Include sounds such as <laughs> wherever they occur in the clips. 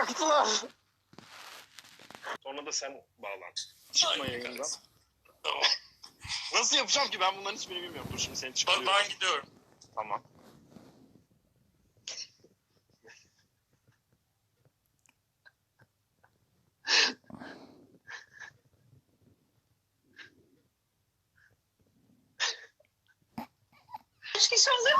bıraktılar. Sonra da sen bağlan. Çıkma Aynen yayından. kardeşim. Tamam. Nasıl yapacağım ki ben bunların hiçbirini bilmiyorum. Dur şimdi seni Ben, çıkarıyorum. ben gidiyorum. Tamam. Üç kişi oluyor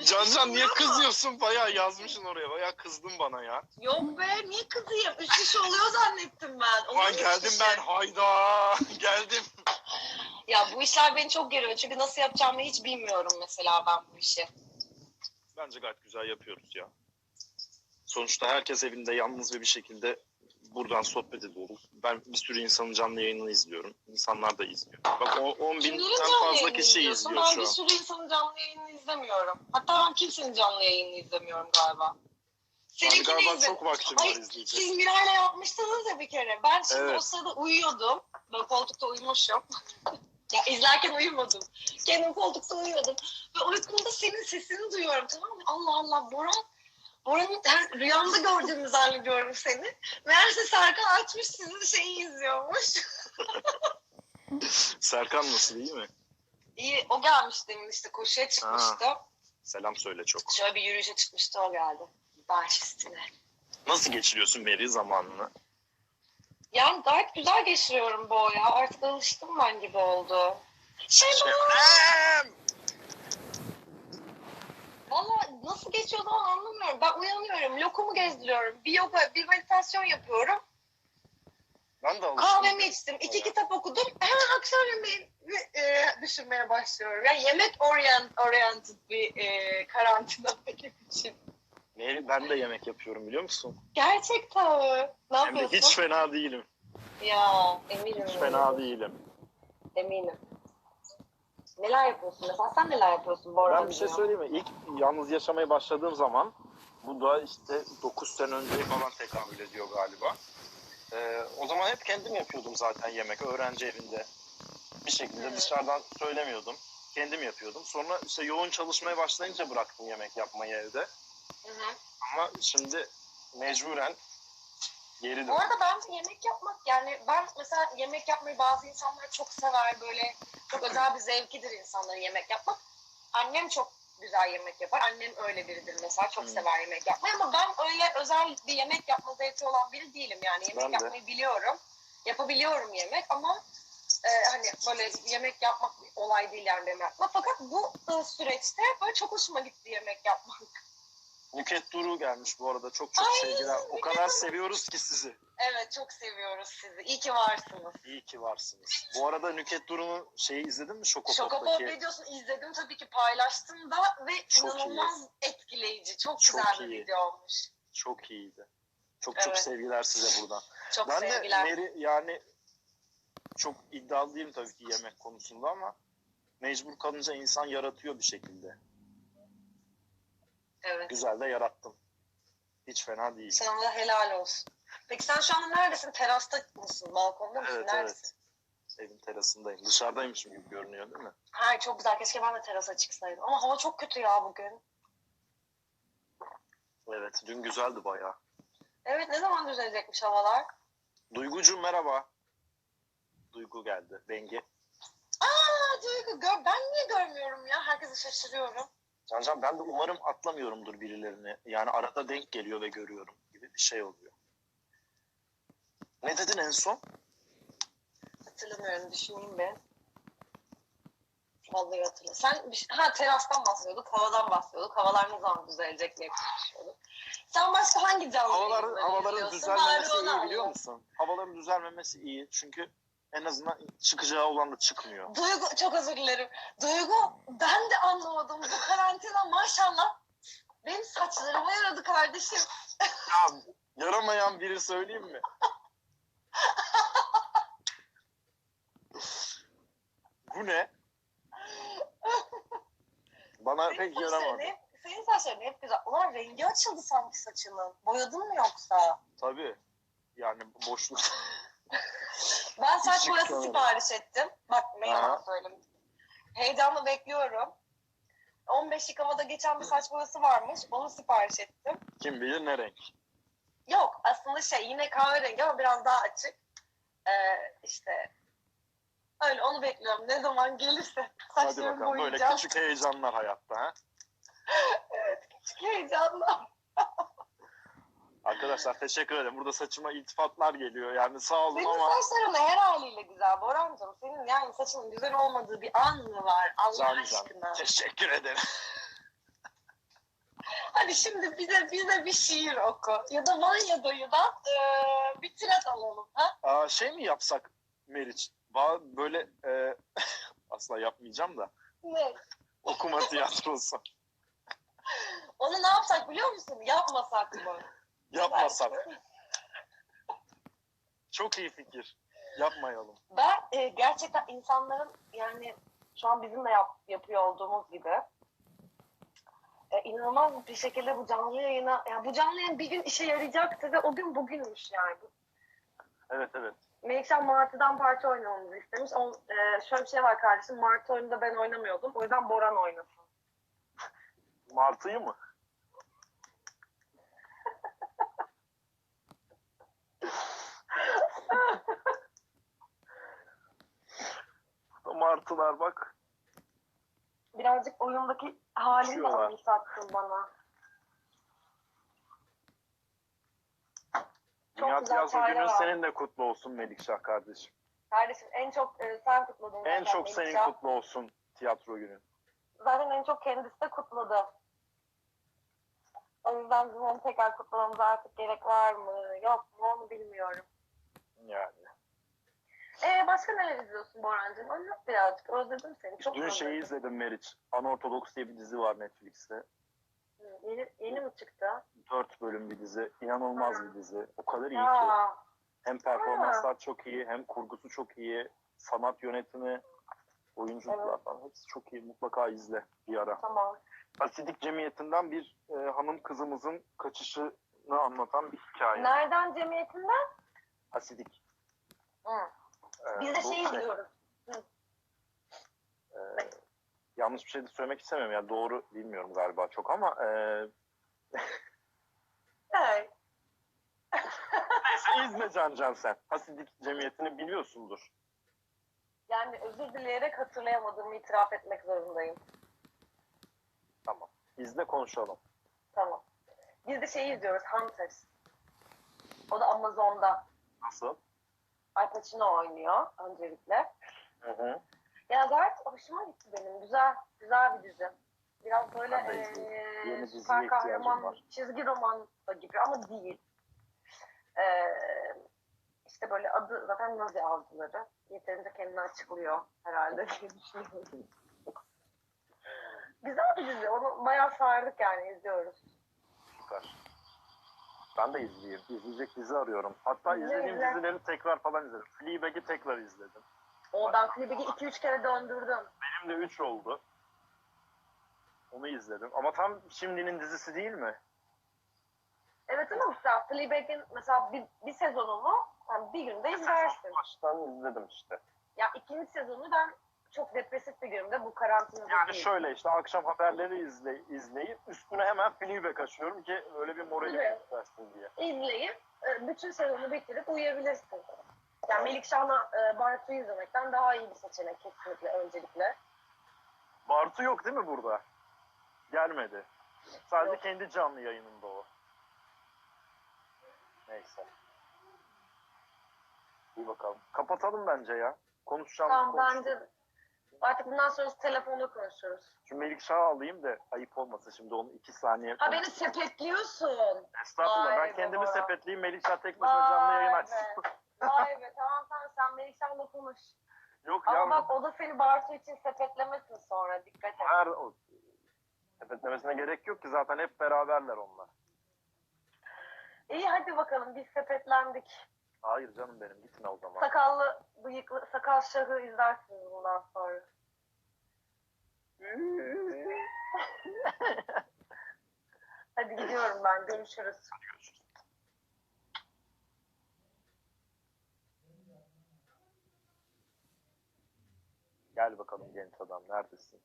mu? Üç Can kişi Can niye kızıyorsun? Bayağı yazmışsın oraya. Bayağı kızdın bana ya. Yok be niye kızayım? Üç kişi oluyor zannettim ben. Olur Ulan üç geldim kişi. ben. Hayda. <laughs> Geldim. Ya bu işler beni çok geriyor. Çünkü nasıl yapacağımı hiç bilmiyorum mesela ben bu işi. Bence gayet güzel yapıyoruz ya. Sonuçta herkes evinde yalnız ve bir şekilde buradan sohbet ediyoruz. Ben bir sürü insanın canlı yayınını izliyorum. İnsanlar da izliyor. Bak o 10 Kimlerin binden fazla kişi izliyor Ben şu bir an. sürü insanın canlı yayını izlemiyorum. Hatta ben kimsenin canlı yayını izlemiyorum galiba. Seninkini galiba izledim. çok vaktim var izleyecek. Siz Miray'la yapmıştınız ya bir kere. Ben şimdi Evet. o sırada uyuyordum. Ben koltukta uyumuşum. <laughs> ya izlerken uyumadım. Kendim koltukta uyuyordum. Ve uykumda senin sesini duyuyorum tamam mı? Allah Allah Boran. Boran'ın her, rüyamda gördüğümü zannediyorum seni. Meğerse Serkan açmış sizin şeyi izliyormuş. <laughs> Serkan nasıl iyi mi? İyi o gelmiş demin işte koşuya çıkmıştı. Selam söyle çok. Şöyle bir yürüyüşe çıkmıştı o geldi. Üstüne. Nasıl geçiriyorsun veri zamanını? Yani gayet güzel geçiriyorum bu ya. Artık alıştım ben gibi oldu. Şebnem! Valla nasıl geçiyor zaman anlamıyorum. Ben uyanıyorum, lokumu gezdiriyorum, bir yoga, bir meditasyon yapıyorum. Ben de alıştım. Kahvemi içtim, iki Ya. kitap okudum. Hemen akşam yemeği e, düşünmeye başlıyorum. Yani yemek orient, oriented bir e, karantina <laughs> benim için. Ne- Ben de yemek yapıyorum biliyor musun? Gerçekten mi? Ne Hem de yapıyorsun? hiç fena değilim. Ya eminim. Hiç fena değilim. Eminim. Neler yapıyorsun mesela? Sen neler yapıyorsun bu arada? Ben bir şey söyleyeyim mi? İlk yalnız yaşamaya başladığım zaman bu da işte 9 sene önce falan tekabül ediyor galiba. Ee, o zaman hep kendim yapıyordum zaten yemek öğrenci evinde. Bir şekilde dışarıdan söylemiyordum. Kendim yapıyordum. Sonra işte yoğun çalışmaya başlayınca bıraktım yemek yapmayı evde. Hı hı. Ama şimdi mecburen geri döndüm. Bu arada bence yemek yapmak yani ben mesela yemek yapmayı bazı insanlar çok sever böyle çok özel bir zevkidir insanların yemek yapmak. Annem çok güzel yemek yapar. Annem öyle biridir mesela çok Hmm. sever yemek yapmayı ama ben öyle özel bir yemek yapma zevki olan biri değilim yani yemek Ben de. yapmayı biliyorum. Yapabiliyorum yemek ama e, hani böyle yemek yapmak olay değil yani benim yapma. Fakat bu süreçte böyle çok hoşuma gitti yemek yapmak. Nüket Duru gelmiş bu arada. Çok çok Ay, sevgiler. O kadar seviyoruz ki sizi. Evet çok seviyoruz sizi. İyi ki varsınız. İyi ki varsınız. Bu arada Nüket Duru'nun şeyi izledin mi? Şokopop Şokopop'taki. videosunu izledim tabii ki paylaştım da ve Çok inanılmaz etkileyici. Çok, Çok güzel bir iyi. video olmuş. Çok iyiydi. Çok çok Evet. sevgiler size buradan. Çok ben sevgiler. de Meri yani çok iddialı değilim tabii ki yemek konusunda ama mecbur kalınca insan yaratıyor bir şekilde. Evet. Güzel de yarattım. Hiç fena değil. Sana helal olsun. Peki sen şu anda neredesin? Terasta mısın? Balkonda mısın? Evet Neredesin? evet. Evin terasındayım. Dışarıdaymışım gibi görünüyor değil mi? Hayır çok güzel. Keşke ben de terasa çıksaydım. Ama hava çok kötü ya bugün. Evet. Dün güzeldi bayağı. Evet ne zaman düzelecekmiş havalar? Duygucuğum merhaba. Duygu geldi. Bengi. Aa Duygu gör, ben niye görmüyorum ya? Herkesi şaşırıyorum. Cancan ben de umarım atlamıyorumdur birilerini. Yani arada denk geliyor ve görüyorum gibi bir şey oluyor. Ne dedin en son? Hatırlamıyorum. Düşüneyim bir. Vallahi hatırlamıyorum. Sen bir ha terastan bahsediyorduk, havadan bahsediyorduk. Havalar ne zaman düzelecek diye konuşuyorduk. Sen başka hangi canlı havaların izliyorsun? düzelmemesi Bari iyi biliyor musun? Havaların düzelmemesi iyi çünkü en azından çıkacağı olan da çıkmıyor. Duygu, çok özür dilerim. Duygu, ben de anlamadım. Bu karantina maşallah benim saçlarıma yaradı kardeşim. Ya yaramayan biri söyleyeyim mi? Bu ne? Bana Senin pek yaramadı. hep, senin saçların hep güzel. Ulan rengi açıldı sanki saçının. Boyadın mı yoksa? Tabii. Yani boşluk. <laughs> Ben saç boyası çıkmadı. sipariş ettim. Bak Aha. söyleyeyim. Heyecanla bekliyorum. 15 yıkamada geçen bir saç boyası varmış. Onu sipariş ettim. Kim bilir ne renk. Yok aslında şey yine kahverengi ama biraz daha açık. Ee, işte öyle onu bekliyorum. Ne zaman gelirse <laughs> Hadi saçlarımı bakalım böyle boyayacağım. küçük heyecanlar hayatta ha. <laughs> Evet küçük heyecanla. Arkadaşlar teşekkür ederim. Burada saçıma iltifatlar geliyor. Yani sağ olun Senin ama saçların her haliyle güzel Borancığım. Senin yani saçının güzel olmadığı bir an mı var Allah Can can. aşkına? Teşekkür ederim. <laughs> Hadi şimdi bize bize bir şiir oku. Ya da Vanya Doyu'dan eee bir tirat alalım. Ha? Aa, şey mi yapsak Meriç? Böyle e, <laughs> asla yapmayacağım da Ne? okuma tiyatrosu. Onu ne yapsak biliyor musun? Yapmasak mı? Yapmasak. Çok iyi fikir. Yapmayalım. Ben e, gerçekten insanların yani şu an bizim de yap, yapıyor olduğumuz gibi e, inanılmaz bir şekilde bu canlı yayına yani bu canlı yayın bir gün işe yarayacaktı ve o gün bugünmüş yani. Evet evet. Melekşah Martı'dan parça oynamamızı istemiş. O, e, şöyle bir şey var kardeşim. Martı oyununda ben oynamıyordum. O yüzden Boran oynasın. Martı'yı mı? Martılar bak. Birazcık oyundaki halini de anımsattın bana. Çok Dünya güzel Tiyatro Günün var. senin de kutlu olsun Melikşah kardeşim. Kardeşim en çok e, sen kutladın. En çok senin Melekşah. kutlu olsun tiyatro günü. Zaten en çok kendisi de kutladı. O yüzden bizim onu tekrar kutlamamıza artık gerek var mı yok mu onu bilmiyorum. Yani. Ee, başka neler izliyorsun Borancığım? Anlat birazcık. Özledim seni. Çok Dün şeyi özledim. izledim Meriç. Anortodoks diye bir dizi var Netflix'te. Hı, Yeni, yeni mi çıktı? Dört bölüm bir dizi. İnanılmaz Ha. bir dizi. O kadar iyi ki. Ya, Hem performanslar çok iyi, hem kurgusu çok iyi. Sanat yönetimi, oyunculuklar Evet. falan hepsi çok iyi. Mutlaka izle bir ara. tamam. Asidik Cemiyeti'nden bir e, hanım kızımızın kaçışını anlatan bir hikaye. Nereden cemiyetinden? Asidik. Hı. E, Biz de bu şey izliyoruz. e, yanlış bir şey de söylemek istemiyorum. Yani doğru bilmiyorum galiba çok ama e, <laughs> Evet. izle Can Can sen. Hasidik Cemiyeti'ni biliyorsundur. Yani özür dileyerek hatırlayamadığımı itiraf etmek zorundayım. Tamam. İzle konuşalım. Tamam. Biz de şeyi izliyoruz. Hunters. O da Amazon'da. Nasıl? Al Pacino oynuyor öncelikle. Hı hı. Ya gayet hoşuma gitti benim. Güzel, güzel bir dizi. Biraz böyle diziye süper kahraman, var. çizgi roman da gibi ama değil. Eee işte böyle adı zaten Nazi avcıları. Yeterince kendini açıklıyor herhalde diye düşünüyorum. Güzel bir dizi. Onu bayağı sardık yani izliyoruz. Süper. Ben de izleyeyim. İzleyecek dizi arıyorum. Hatta İzle, izlediğim izle. dizileri tekrar falan izledim. Fleabag'i tekrar izledim. O ben Fleabag'i 2-3 kere döndürdüm. Benim de 3 oldu. Onu izledim. Ama tam şimdinin dizisi değil mi? Evet ama mesela Fleabag'in mesela bir, bir sezonunu yani bir günde izlersin. Baştan izledim işte. Ya ikinci sezonu ben çok depresif bir günümde bu karantinada Yani değil. şöyle işte akşam haberleri izle, izleyip üstüne hemen Fleabag açıyorum ki öyle bir morali Evet. versin diye. İzleyip e, bütün sezonu bitirip uyuyabilirsin. Yani Melikşah'la e, Bartu'yu izlemekten daha iyi bir seçenek kesinlikle öncelikle. Bartu yok değil mi burada? Gelmedi. Sadece Yok. kendi canlı yayınında o. Neyse. İyi bakalım. Kapatalım bence ya. Konuşacağımız Tamam konuştuk. bence artık bundan sonra telefonda konuşuruz. Şu Melikşah'ı alayım da ayıp olmasın şimdi onu iki saniye. Ha beni sepetliyorsun. Estağfurullah Vay ben be kendimi Bora. sepetleyeyim Melikşah tek başına canlı yayın Vay açsın. <laughs> Vay be tamam tamam sen Melikşah'la konuş. Yok Ama ya bak o da seni Bartu için sepetlemesin sonra dikkat et. her o, sepetlemesine gerek yok ki zaten hep beraberler onlar. İyi hadi bakalım biz sepetlendik. Hayır canım benim gitme o zaman. Sakallı, bıyıklı, sakal şahı izlersiniz bundan sonra. <laughs> Hadi gidiyorum ben. Görüşürüz. Gel bakalım genç adam neredesin?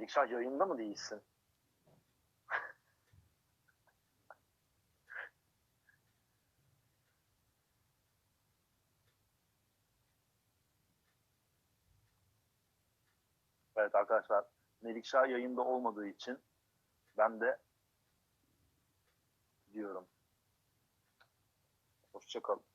Melikşah yayında mı değilsin? <laughs> Evet arkadaşlar Melikşah yayında olmadığı için ben de diyorum. Hoşçakalın.